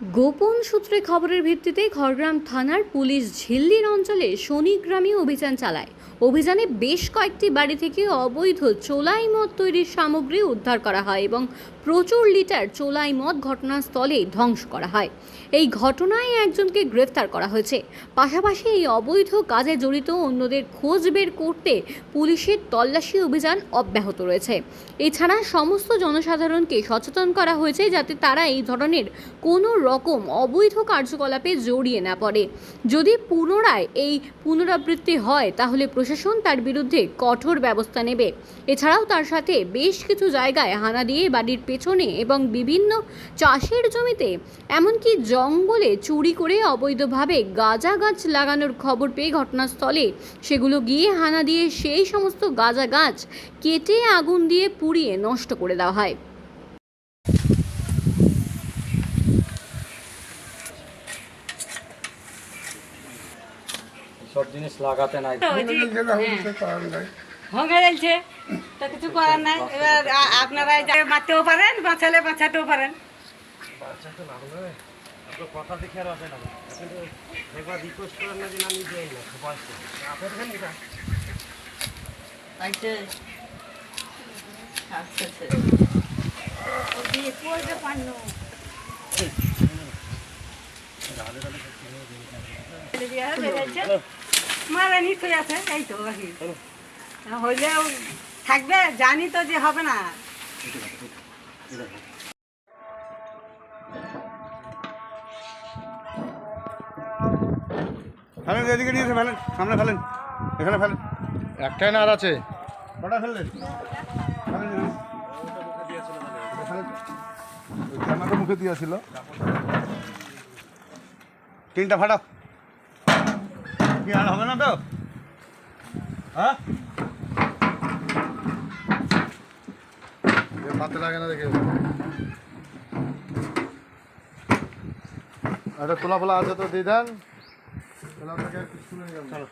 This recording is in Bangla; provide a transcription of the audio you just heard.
গোপন সূত্রে খবরের ভিত্তিতে খড়গ্রাম থানার পুলিশ ঝিল্লির অঞ্চলে শনিগ্রামে অভিযান চালায়। অভিযানে বেশ কয়েকটি বাড়ি থেকে অবৈধ চোলাই মদ তৈরির সামগ্রী উদ্ধার করা হয় এবং প্রচুর লিটার চোলাই মদ ঘটনাস্থলে ধ্বংস করা হয়। এই ঘটনায় একজনকে গ্রেফতার করা হয়েছে। পাশাপাশি এই অবৈধ কাজে জড়িত অন্যদের খোঁজ বের করতে পুলিশের তল্লাশি অভিযান অব্যাহত রয়েছে। এছাড়া সমস্ত জনসাধারণকে সচেতন করা হয়েছে যাতে তারা এই ধরনের কোনো রকম অবৈধ কার্যকলাপে জড়িয়ে না পড়ে। যদি পুনরায় এই পুনরাবৃত্তি হয়, তাহলে প্রশাসন তার বিরুদ্ধে কঠোর ব্যবস্থা নেবে। এছাড়াও তার সাথে বেশ কিছু জায়গায় হানা দিয়ে বাড়ির পেছনে এবং বিভিন্ন চাষের জমিতে, এমনকি জঙ্গলে চুরি করে অবৈধভাবে গাঁজা গাছ লাগানোর খবর পেয়ে ঘটনাস্থলে সেগুলো গিয়ে হানা দিয়ে সেই সমস্ত গাঁজা গাছ কেটে আগুন দিয়ে পুড়িয়ে নষ্ট করে দেওয়া হয়। সব জিনিস লাগাতে নাই। ভঙ্গে যাচ্ছে তা কিছু করার নাই। এবার আপনারা মারতেও পারেন বাঁচালে বাঁচাতেও পারেন। কথা দেখে আর হবে না। একবার রিকোয়েস্ট করেন না যে আমি দেই না এটা। আচ্ছা। আচ্ছা আচ্ছা। ও দিয়ে পড়বে পান্ন মারা নিত আছে এই তো হইলেও থাকবে জানি তো যে হবে না। ফেলেন এদিকে নিয়ে এসে ফেলেন সামনে ফেলেন এখানে ফেলেন। একটাই না আর আছে। কটা ফেললেন? মুখে দিয়েছিল। তিনটা ফাটাও। কি আর হবে না তো? হ্যাঁ? পাতে লাগে না দেখে। একটা তোলা ফোলা আছে তো দিয়ে দেন। তোলা থেকে। চলো।